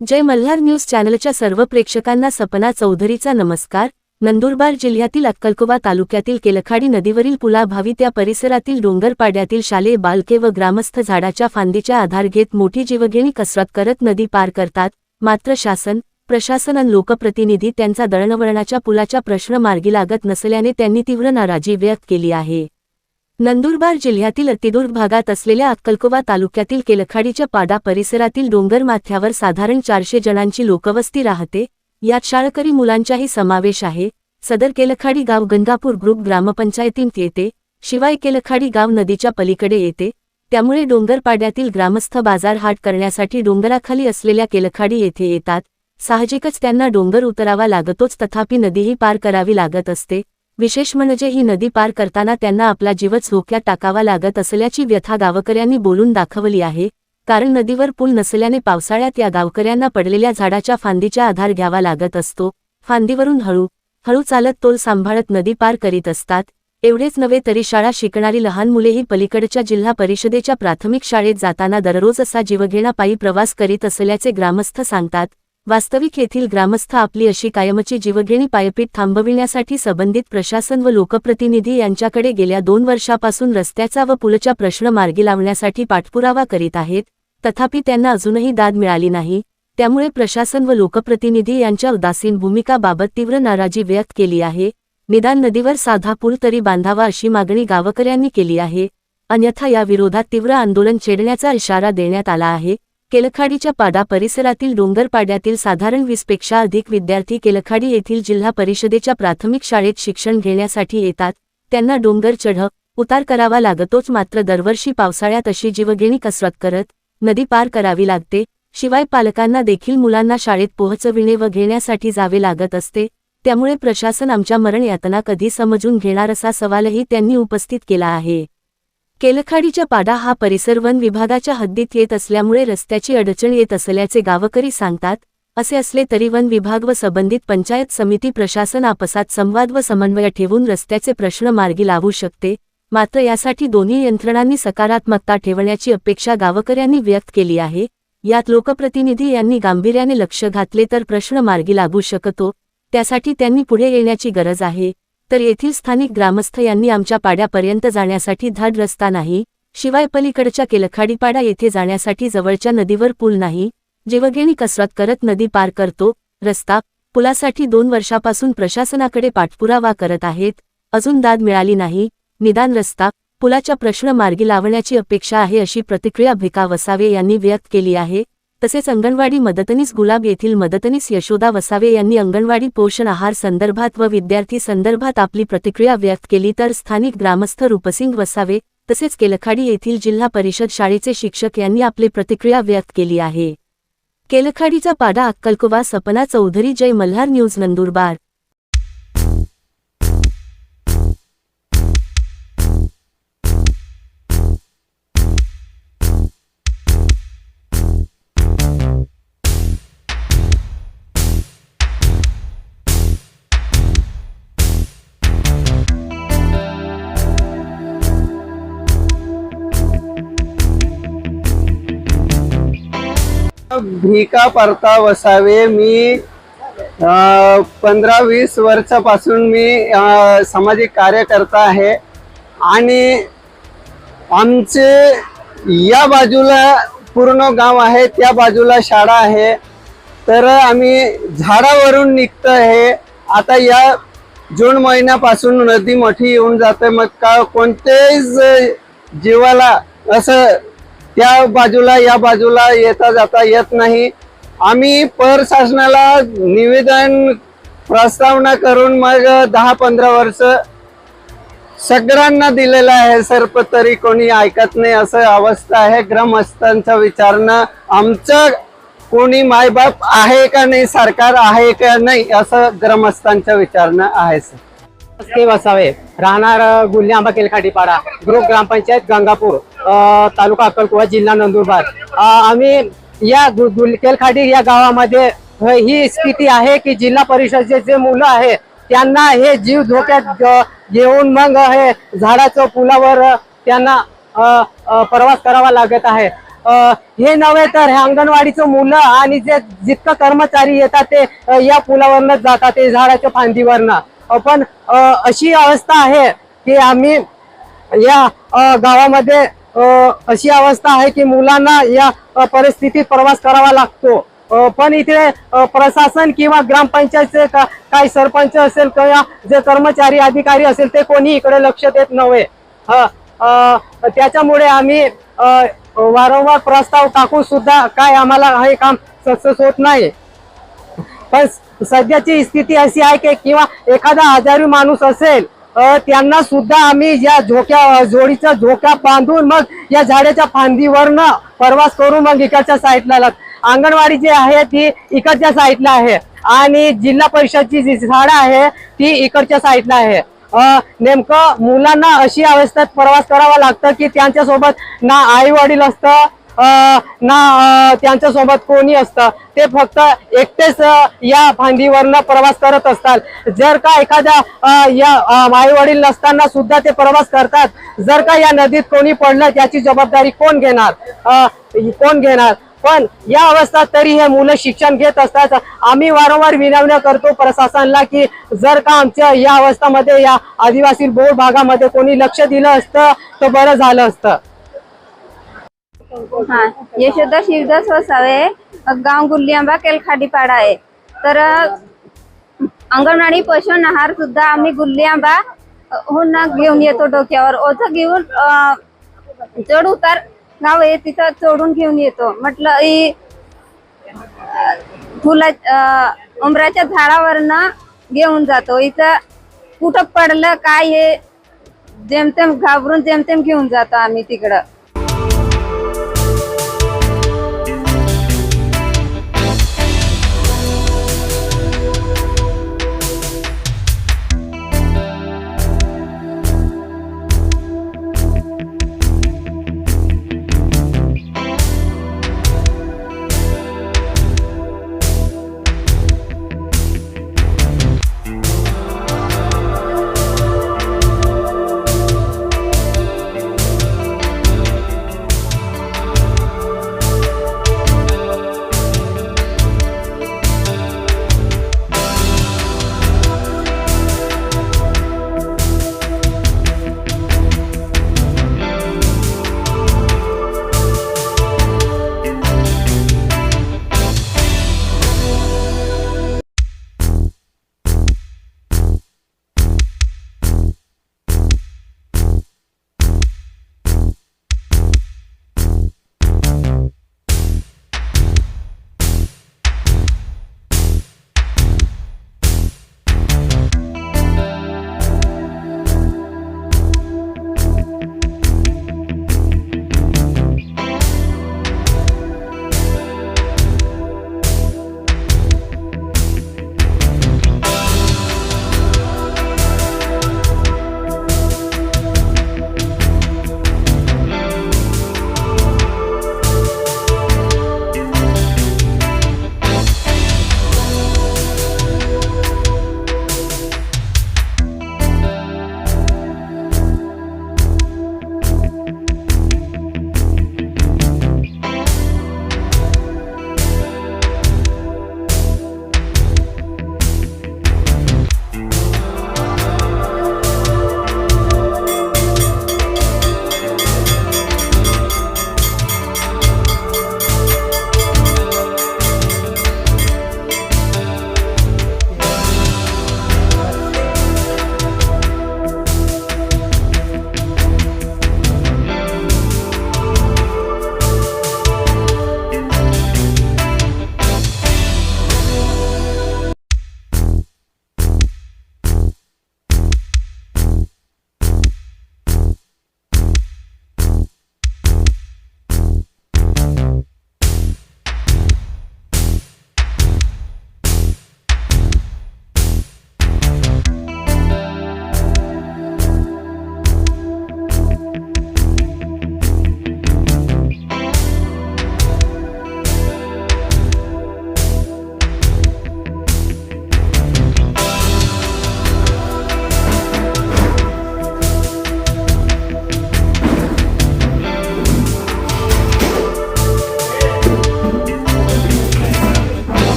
जय Malhar news चॅनलच्या सर्व प्रेक्षकांना सपना चौधरीचा नमस्कार. नंदुरबार जिल्ह्यातील अक्कलकोवा तालुक्यातील केलखाडी नदीवरील पुलाभावी त्या परिसरातील डोंगरपाड्यातील शालेय बालके व ग्रामस्थ झाडाच्या फांदीच्या आधार घेत मोठी जीवघेणी कसरत करत नदी पार करतात. मात्र शासन प्रशासन आणि लोकप्रतिनिधी त्यांचा दळणवळणाच्या पुलाच्या प्रश्न मार्गी लागत नसल्याने त्यांनी तीव्र नाराजी व्यक्त केली आहे. नंदुरबार जिल्ह्यातील अतिदूर भागात असलेल्या अक्कलकोवा तालुक्यातील केलखाडीच्या पाडा परिसरातील डोंगरमाथ्यावर साधारण चारशे जणांची लोकवस्ती राहते. यात शाळकरी मुलांचाही समावेश आहे. सदर केलखाडी गाव गंगापूर ग्रुप ग्रामपंचायतींत येते. शिवाय केलखाडी गाव नदीच्या पलीकडे येते. त्यामुळे डोंगरपाड्यातील ग्रामस्थ बाजार हाट करण्यासाठी डोंगराखाली असलेल्या केलखाडी येथे येतात. साहजिकच त्यांना डोंगर उतरावा लागतोच तथापि नदीही पार करावी लागत असते. विशेष म्हणजे ही नदी पार करताना त्यांना आपला जीवच धोक्यात टाकावा लागत असल्याची व्यथा गावकऱ्यांनी बोलून दाखवली आहे. कारण नदीवर पूल नसल्याने पावसाळ्यात या गावकऱ्यांना पडलेल्या झाडाच्या फांदीचा आधार घ्यावा लागत असतो. फांदीवरून हळू हळू चालत तोल सांभाळत नदी पार करीत असतात. एवढेच नव्हे तरी शाळा शिकणारी लहान मुलेही पलीकडच्या जिल्हा परिषदेच्या प्राथमिक शाळेत जाताना दररोज असा जीवघेणा पायी प्रवास करीत असल्याचे ग्रामस्थ सांगतात. वास्तविक येथील ग्रामस्थ आपली अशी कायमची जीवघेणी पायपीट थांबविण्यासाठी संबंधित प्रशासन व लोकप्रतिनिधी यांच्याकडे गेल्या दोन वर्षापासून रस्त्याचा व पुलचा प्रश्न मार्गी लावण्यासाठी पाठपुरावा करीत आहेत. तथापि त्यांना अजूनही दाद मिळाली नाही. त्यामुळे प्रशासन व लोकप्रतिनिधी यांच्या उदासीन भूमिकाबाबत तीव्र नाराजी व्यक्त केली आहे. निदान नदीवर साधा पूल तरी बांधावा अशी मागणी गावकऱ्यांनी केली आहे. अन्यथा या विरोधात तीव्र आंदोलन छेडण्याचा इशारा देण्यात आला आहे. केलखाडीच्या पाडा परिसरातील डोंगरपाड्यातील साधारण वीसपेक्षा अधिक विद्यार्थी केलखाडी येथील जिल्हा परिषदेच्या प्राथमिक शाळेत शिक्षण घेण्यासाठी येतात. त्यांना डोंगर चढ उतार करावा लागतोच मात्र दरवर्षी पावसाळ्यात अशी जीवघेणी कसरत करत नदी पार करावी लागते. शिवाय पालकांना देखील मुलांना शाळेत पोहोचविणे व घेण्यासाठी जावे लागत असते. त्यामुळे प्रशासन आमच्या मरण यातना कधी समजून घेणार असा सवालही त्यांनी उपस्थित केला आहे. केलखाडीच्या पाडा हा परिसर वन विभागाच्या हद्दीत येत असल्यामुळे रस्त्याची अडचण येत असल्याचे गावकरी सांगतात असे असले तरी वन विभाग व संबंधित पंचायत समिती प्रशासन आपसात संवाद व समन्वय ठेवून रस्त्याचे प्रश्न मार्गी लावू शकते मात्र यासाठी दोन्ही यंत्रणांनी सकारात्मकता ठेवण्याची अपेक्षा गावकऱ्यांनी व्यक्त केली आहे यात लोकप्रतिनिधी यांनी गांभीर्याने लक्ष घातले तर प्रश्न मार्गी लागू शकतो त्यासाठी त्यांनी पुढे येण्याची गरज आहे. तर येथील स्थानिक ग्रामस्थ यांनी आमच्या पाड्यापर्यंत जाण्यासाठी धाड रस्ता नाही शिवाय पलीकडच्या केलखाडीपाडा येथे जाण्यासाठी जवळच्या नदीवर पूल नाही जीवघेणी कसरत करत नदी पार करतो रस्ता पुलासाठी दोन वर्षापासून प्रशासनाकडे पाठपुरावा करत आहेत अजून दाद मिळाली नाही निदान रस्ता पुलाच्या प्रश्न मार्गी लावण्याची अपेक्षा आहे अशी प्रतिक्रिया भिका वसावे यांनी व्यक्त केली आहे. तसेच अंगणवाडी मदतनीस गुलाब येथील मदतनीस यशोदा वसावे यांनी अंगणवाडी पोषण आहार संदर्भात व विद्यार्थी संदर्भात आपली प्रतिक्रिया व्यक्त केली तर स्थानिक ग्रामस्थ रूपसिंग वसावे तसेच केलखाडी येथील जिल्हा परिषद शाळेचे शिक्षक यांनी आपली प्रतिक्रिया व्यक्त केली आहे. केलखाडीचा पाडा अक्कलकोवा सपना चौधरी जय मल्हार न्यूज नंदुरबार. भिका परता वसावे मी पंधरा वीस वर्षापासून मी सामाजिक कार्यकर्ता आहे. आणि आमचे या बाजूला पूर्ण गाव आहे त्या बाजूला शाळा आहे. तर आम्ही झाडावरून निघतो आहे. आता या जून महिन्यापासून नदी मोठी येऊन जाते. मग का कोणत्याच जीवाला असं त्या बाजूला या बाजूला येता जाता येत नाही. आम्ही पर शासनाला निवेदन प्रस्तावना करून मग दहा पंधरा वर्ष सगळ्यांना दिलेलं आहे. सर्प तरी कोणी ऐकत नाही असं अवस्था आहे. ग्रामस्थांचा विचारणं आमचं कोणी मायबाप आहे का नाही सरकार आहे का नाही असं ग्रामस्थांचं विचारणं आहे सर. के वसावे. राहणार गुल्हे आंबा केलखाटीपाडा ग्रुप ग्रामपंचायत गंगापूर तालुका अक्कलकुवा जिल्हा नंदुरबार. आम्ही या केलखाटी गुल- केलखाडी या गावामध्ये ही स्थिती आहे की जिल्हा परिषदेचे जे मुलं आहे त्यांना हे जीव धोक्यात घेऊन मग हे झाडाचं पुलावर त्यांना प्रवास करावा लागत आहे. हे नव्हे तर हे अंगणवाडीचं मुलं आणि जे जितकं कर्मचारी येतात ते या पुलावरनच जातात ते झाडाच्या फांदीवरनं. पण अशी अवस्था आहे की आम्ही या गावामध्ये अशी अवस्था आहे की मुलांना या परिस्थितीत प्रवास करावा लागतो. पण इथे प्रशासन किंवा ग्रामपंचायतचे का- काही सरपंच असेल किंवा जे कर्मचारी अधिकारी असेल ते कोणी इकडे लक्ष देत नव्हे. त्याच्यामुळे आम्ही वारंवार प्रस्ताव टाकून सुद्धा काय आम्हाला हे काम सक्सेस होत नाही. पण सध्याची स्थिती अशी आहे की किंवा एखादा आजारी माणूस असेल त्यांना सुद्धा आम्ही या झोक्या जोडीच्या झोक्या बांधून मग या झाडाच्या फांदीवरनं प्रवास करून मग इकडच्या साईडला अंगणवाडी जी आहे ती इकडच्या साईडला आहे आणि जिल्हा परिषदची जी झाडं आहे ती इकडच्या साईडला आहे. नेमकं मुलांना अशी अवस्थेत प्रवास करावा लागतं की त्यांच्यासोबत ना आई वडील असतं ना त्यांच्यासोबत कोणी असतं ते फक्त एकटेच या फांदीवरनं प्रवास करत असतात. जर का एखाद्या या आई वडील नसताना सुद्धा ते प्रवास करतात जर का या नदीत कोणी पडलं त्याची जबाबदारी कोण घेणार? कोण घेणार? पण या अवस्थात तरी हे मुलं शिक्षण घेत असतात. आम्ही वारंवार विनवण्या करतो प्रशासनाला की जर का आमच्या या अवस्थेमध्ये या आदिवासी बोर भागामध्ये कोणी लक्ष दिलं असतं तर बरं झालं असतं. यशोदा शिवदास वसावे गाव गुल्लिआंबा केलखाडीपाडा आहे तर अंगणवाडी पोषण आहार सुद्धा आम्ही गुल्लिआंबा अ, घेऊन येतो डोक्यावर. ओझं घेऊन चढ उतार गाव आहे तिथं चढून घेऊन येतो. म्हटलं ई फुला उमराच्या उंबराच्या झाडावरनं घेऊन जातो. इथं कुठं पडलं काय हे जेमतेम घाबरून जेमतेम घेऊन जातो आम्ही तिकडं.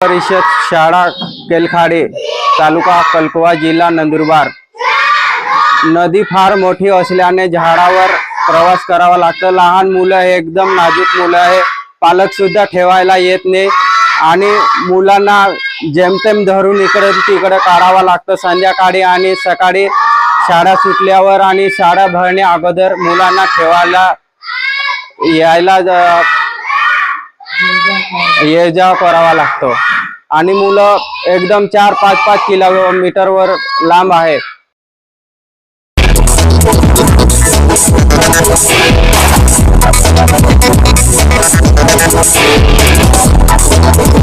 परिषद शाळा केलखाडे तालुका कल्पवा जिल्हा नंदुरबार. नदी फार मोठी असल्याने झाडावर प्रवास करावा लागतो. लहान मुलं आहे एकदम नाजूक मुलं आहे. पालक सुद्धा ठेवायला येत नाही. आणि मुलांना जेमतेम धरून इकडे तिकडे काढावं लागतं. संध्याकाळी आणि सकाळी शाळा सुटल्यावर आणि शाळा भरण्या अगोदर मुलांना ठेवायला यायला ये जा करावा लागतो. आणि मुलं एकदम चार पाच पाच किलोमीटरवर लांब आहे パーフェクトパーフェクトパーフェクトパーフェクトパーフェクトパーフェクトパーフェクトパーフェクトパーフェクト